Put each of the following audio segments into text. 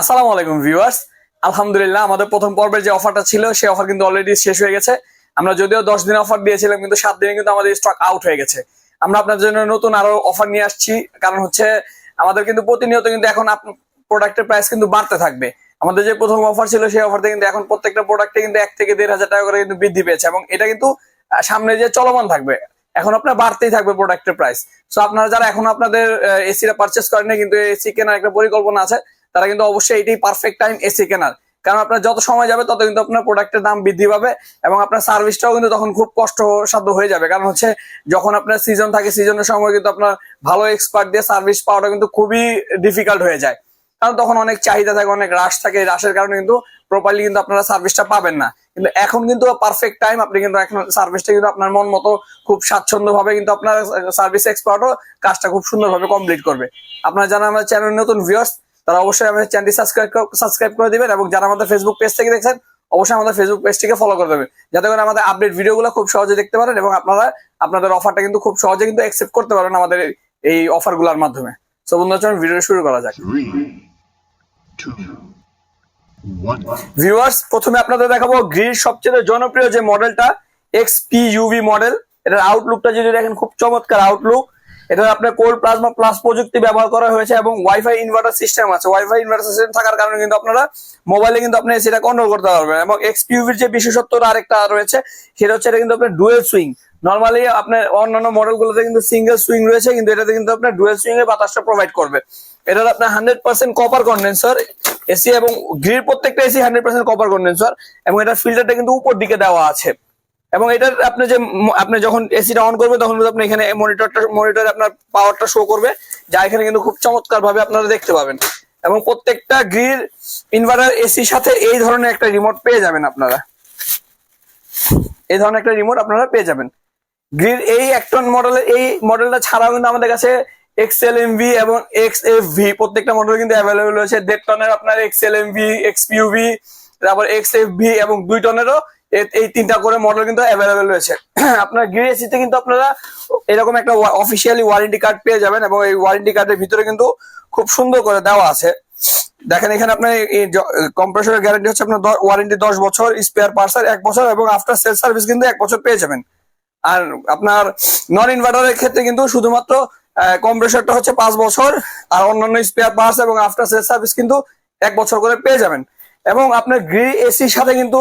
আসসালামু আলাইকুম ভিউয়ার্স। আলহামদুলিল্লাহ, আমাদের প্রথম পর্বের যে অফারটা ছিল সেই অফার কিন্তু অলরেডি শেষ হয়ে গেছে। আমরা যদিও দশ দিন অফার দিয়েছিলাম, কিন্তু সাত দিনে কিন্তু আমাদের স্টক আউট হয়ে গেছে। আমরা আপনার জন্য নতুন আরও অফার নিয়ে আসছি, কারণ হচ্ছে আমাদের কিন্তু প্রতিনিয়ত কিন্তু এখন প্রোডাক্টের প্রাইস কিন্তু বাড়তে থাকবে। আমাদের যে প্রথম অফার ছিল, সেই অফারতে কিন্তু এখন প্রত্যেকটা প্রোডাক্টে কিন্তু এক থেকে দেড় হাজার টাকা করে কিন্তু বৃদ্ধি পেয়েছে এবং এটা কিন্তু সামনে যে চলমান থাকবে, এখন আপনার বাড়তেই থাকবে প্রোডাক্টের প্রাইস সো আপনারা যারা এখন আপনাদের এসিটা পারচেস করেন কিন্তু এসি কেনার একটা পরিকল্পনা আছে তারা কিন্তু অবশ্যই এটাই পারফেক্ট টাইম এসি কেনার। কারণ আপনার যত সময় যাবে, তত কিন্তু আপনার প্রোডাক্টের দাম বৃদ্ধি পাবে এবং আপনার সার্ভিসটাও কিন্তু তখন খুব কষ্টসাধ্য হয়ে যাবে। কারণ হচ্ছে, যখন আপনার সিজন থাকে সিজনের সময় কিন্তু আপনার ভালো এক্সপার্ট দিয়ে সার্ভিস পাওয়াটা কিন্তু খুবই ডিফিকাল্ট হয়ে যায়। কারণ তখন অনেক চাহিদা থাকে, অনেক রাশ থাকে। রাশের কারণে কিন্তু প্রপারলি কিন্তু আপনারা সার্ভিসটা পাবেন না। কিন্তু এখন কিন্তু পারফেক্ট টাইম আপনি কিন্তু এখন সার্ভিসটা কিন্তু আপনার মন মতো খুব স্বাচ্ছন্দ্য ভাবে কিন্তু আপনার সার্ভিস এক্সপার্টও কাজটা খুব সুন্দরভাবে কমপ্লিট করবে। আপনারা যারা আমার চ্যানেল নতুন ভিউয়ার্স তারা অবশ্যই আমাদের চ্যানেলটি সাবস্ক্রাইব সাবস্ক্রাইব করে দিবেন এবং যারা আমাদের ফেসবুক পেজ থেকে দেখছেন অবশ্যই আমাদের ফেসবুক পেজটিকে ফলো করে দেবেন। যাতে করে আমাদের আপডেট ভিডিওগুলো খুব সহজে দেখতে পারেন এবং আপনারা আপনাদের অফারটা কিন্তু খুব সহজে কিন্তু অ্যাকসেপ্ট করতে পারেন আমাদের এই অফারগুলোর মাধ্যমে। সো বন্ধুরা চলুন ভিডিও শুরু করা যাক. ভিউয়ার্স প্রথমে আপনাদের দেখাবো গ্রির সবচেয়ে জনপ্রিয় যে মডেলটা এক্স পি ইউভি মডেল এটার আউটলুকটা যদি দেখেন খুব চমৎকার আউটলুক এটা আপনার কোল্ড প্লাজমা প্লাস প্রযুক্তি ব্যবহার করা হয়েছে এবং ওয়াইফাই ইনভার্টার সিস্টেম আছে। ওয়াইফাই ইনভার্টার সিস্টেম থাকার কারণে কিন্তু আপনারা মোবাইলে কিন্তু আপনি সেটা কন্ট্রোল করতে পারবেন এবং এক্স পিউভির যে বিশেষত্ব আরেকটা রয়েছে, সেটা হচ্ছে এটা কিন্তু আপনার ডুয়েল সুইং নর্মালি আপনার অন্যান্য মডেলগুলোতে কিন্তু সিঙ্গেল সুইং রয়েছে, কিন্তু এটাতে কিন্তু আপনার ডুয়েল সুইং এর বাতাসটা প্রোভাইড করবে। এটা আপনার hundred percent copper condenser AC এবং গ্রির প্রত্যেকটা AC hundred percent copper condenser এবং এটার ফিল্টারটা কিন্তু উপর দিকে দেওয়া আছে। এবং এটার আপনি যে আপনি যখন এসিটা অন করবে তখন আপনি এখানে মনিটরটা মনিটরে আপনার পাওয়ারটা শো করবে, যা এখানে কিন্তু খুব চমৎকার ভাবে আপনারা দেখতে পাবেন। এবং প্রত্যেকটা গ্রিল ইনভার্টার এসির সাথে এই ধরনের একটা রিমোট পেয়ে যাবেন আপনারা। এই ধরনের একটা রিমোট আপনারা পেয়ে যাবেন। গ্রিল এই একটন মডেলের এই মডেলটা ছাড়াও কিন্তু আমাদের কাছে এক্সএল এমভি এবং এক্স এফ ভি প্রত্যেকটা মডেল কিন্তু অ্যাভেলেবল রয়েছে। দেড় টনের আপনার এক্সএল এমভি এক্স পিউভি তারপর এক্স এফ ভি এবং দুই টনেরও এই তিনটা করে মডেল কিন্তু অ্যাভেলেবল রয়েছে। আপনার গ্রিল এসিতে কিন্তু আপনারা এরকম একটা অফিসিয়ালি ওয়ারেন্টি কার্ড পেয়ে যাবেন এবং এই ওয়ারেন্টি কার্ডের ভিতরে কিন্তু খুব সুন্দর করে দেওয়া আছে। দেখেন এখানে আপনার কম্প্রেসরের গ্যারান্টি হচ্ছে আপনার ওয়ারেন্টি দশ বছর স্পেয়ার পার্সার এক বছর এবং আফটার সেল সার্ভিস কিন্তু এক বছর পেয়ে যাবেন। আর আপনার নন ইনভার্টারের ক্ষেত্রে কিন্তু শুধুমাত্র কম্প্রেসরটা হচ্ছে পাঁচ বছর আর অন্যান্য স্পেয়ার পার্টস এবং আফটার সেল সার্ভিস কিন্তু এক বছর করে পেয়ে যাবেন। এবং আপনার গ্রি এসির সাথে কিন্তু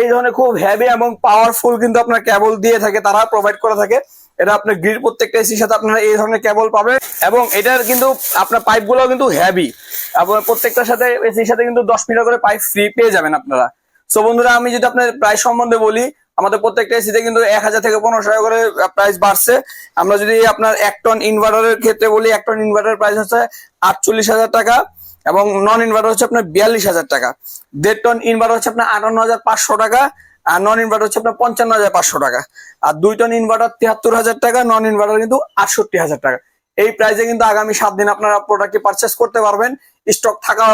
এই ধরনের খুব হেভি এবং পাওয়ারফুল কিন্তু আপনার কেবল দিয়ে থাকে, তারা প্রোভাইড করে থাকে। এটা আপনার গ্রিল প্রত্যেকটা এসির সাথে আপনারা এই ধরনের কেবল পাবেন এবং এটার কিন্তু আপনার পাইপগুলো কিন্তু হেভি আপনার প্রত্যেকটার সাথে এসির সাথে কিন্তু দশ মিটার করে পাইপ ফ্রি পেয়ে যাবেন আপনারা। সো বন্ধুরা, আমি যদি আপনার প্রাইস সম্বন্ধে বলি, আমাদের প্রত্যেকটা এসিতে কিন্তু এক হাজার থেকে পনেরোশো টাকা করে প্রাইস বাড়ছে। আমরা যদি আপনার এক টন ইনভার্টারের ক্ষেত্রে বলি, এক টন ইনভার্টার প্রাইস হচ্ছে আটচল্লিশ হাজার টাকা। এবং নন ইনভার্টার হচ্ছে আপনার বিয়াল্লিশ হাজার টাকা। দেড় টন ইনভার্টার হচ্ছে আপনার আটান্ন হাজার পাঁচশো টাকা, আর নন ইনভার্টার হচ্ছে আপনার পঞ্চান্ন হাজার পাঁচশো টাকা। আর দুই টন ইনভার্টার তিয়াত্তর হাজার টাকা নন ইনভার্টার কিন্তু আটষট্টি হাজার টাকা। এই প্রাইসে কিন্তু আগামী সাত দিন আপনারা প্রোডাক্টটি পারচেস করতে পারবেন। স্টক থাকা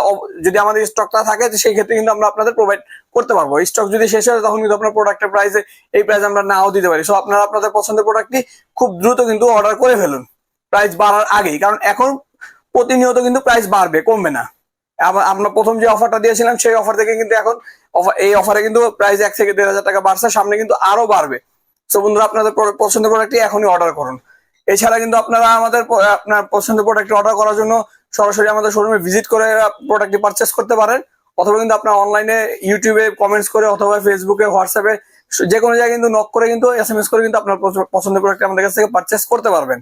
যদি আমাদের স্টকটা থাকে সেই ক্ষেত্রে কিন্তু আমরা আপনাদের প্রোভাইড করতে পারব। স্টক যদি শেষ হয়, তখন কিন্তু আপনার প্রোডাক্টের প্রাইসে এই প্রাইস আমরা নাও দিতে পারি। সো আপনারা আপনাদের পছন্দের প্রোডাক্টটি খুব দ্রুত কিন্তু অর্ডার করে ফেলুন। প্রাইস বাড়ার আগেই। কারণ এখন প্রতিনিয়ত কিন্তু প্রাইস বাড়বে, কমবে না। আমরা প্রথম যে অফারটা দিয়েছিলাম, সেই অফার থেকে কিন্তু এখন এই অফারে কিন্তু প্রাইস এক থেকে দেড় হাজার টাকা বাড়ছে, সামনে কিন্তু আরও বাড়বে। সো বন্ধুরা, আপনাদের প- পছন্দের প্রোডাক্টটি এখনই অর্ডার করুন। এছাড়া কিন্তু আপনারা আমাদের আপনার পছন্দের প্রোডাক্টটি অর্ডার করার জন্য সরাসরি আমাদের শোরুমে ভিজিট করে প্রোডাক্টটি পারচেস করতে পারেন। অথবা কিন্তু আপনার অনলাইনে ইউটিউবে কমেন্টস করে অথবা ফেসবুকে হোয়াটসঅ্যাপে যে কোনো জায়গায় কিন্তু নক করে কিন্তু এস এম এস করে কিন্তু আপনার পছ- পছন্দের প্রোডাক্ট আমাদের কাছ থেকে পারচেস করতে পারবেন।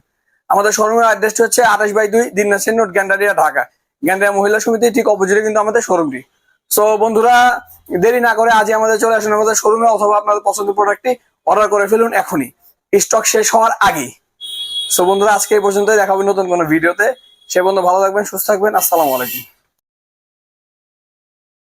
আমাদের শোরুমের অ্যাড্রেসটি হচ্ছে আঠাশ বাই দুই দিনাসেন রোড গ্যান্ডারিয়া, ঢাকা। গ্যান্ডারিয়া মহিলা সমিতি ঠিক অপোজিটে কিন্তু আমাদের শোরুমটি। সো বন্ধুরা, দেরি না করে আজই আমাদের চলে আসুন আমাদের শোরুমে অথবা আপনাদের পছন্দের প্রোডাক্টটি অর্ডার করে ফেলুন এখনই। স্টক শেষ হওয়ার আগে সো বন্ধুরা, আজকে এই পর্যন্তই। দেখাবেন নতুন কোনো ভিডিওতে সে বন্ধু ভালো থাকবেন, সুস্থ থাকবেন। আসসালামু আলাইকুম।